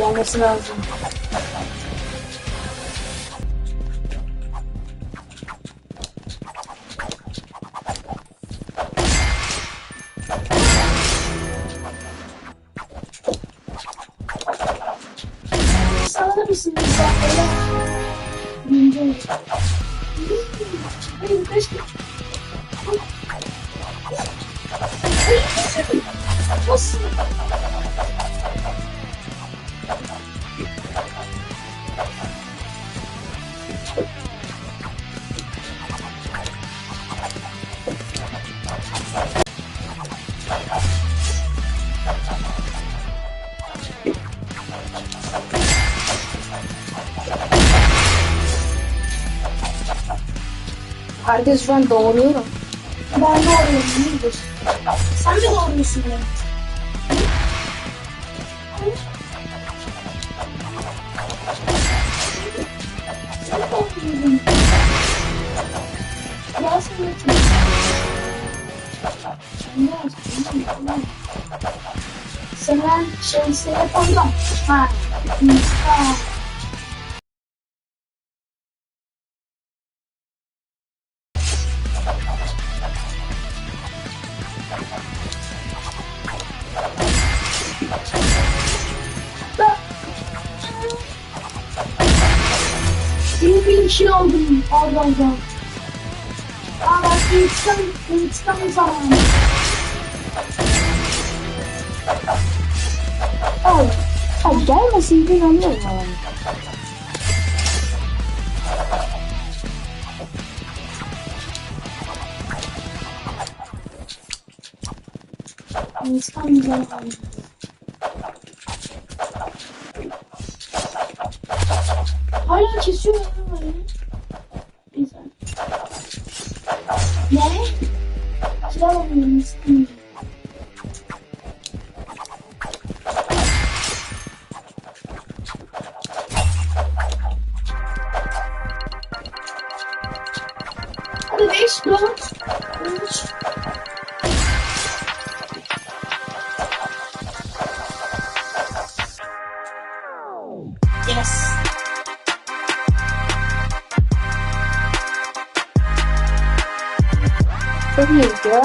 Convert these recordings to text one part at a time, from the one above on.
Gelmesi lazım. Sağlar mısın? Sen böyle. Bilmiyorum. Hayır, kaçtı. Nasıl? Herkes şu an doğruyorum. Ben doğruyum. iyidir. Sen mi doğruyorsun beni? Doğruyorsun. Ya sen de çok. Sen ben sleeping children all over the world. Father, it's coming, stun, coming stun him. Oh, oh a guy was sleeping on the wall. It's coming for him. gente, isso mesmo, Pisar. Né? Tirar Yes. Çok iyi gidiyor.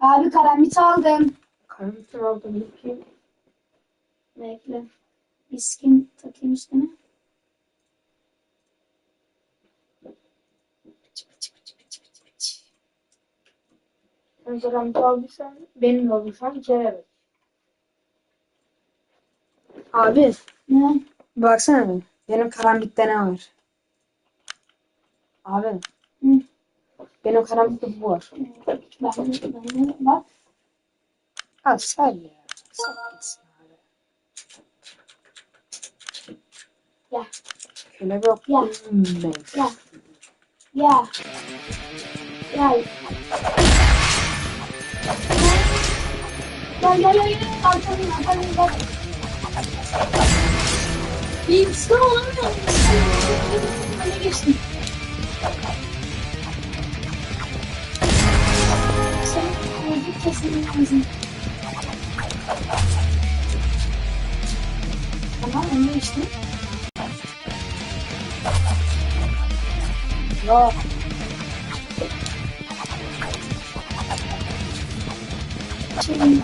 Abi karambit aldım. Karamütür aldım. Bakayım. Bekle. Bir skin takayım üstüne. Sen karamütür aldıysan benim de alırsan bir kere ver. Abi Ne? baksana bir. Benim karambitte ne var? Abel. Mm. Pienokharamsky włosz. A, serio. Co pisane? Ja. Chwilę go Ja. Ja. Ja. Ja. Ja, ja, ja, ja. Alto mi na pani I wstąpił. Nie, nie. Tamam öne geçtim. Ya. Şimdi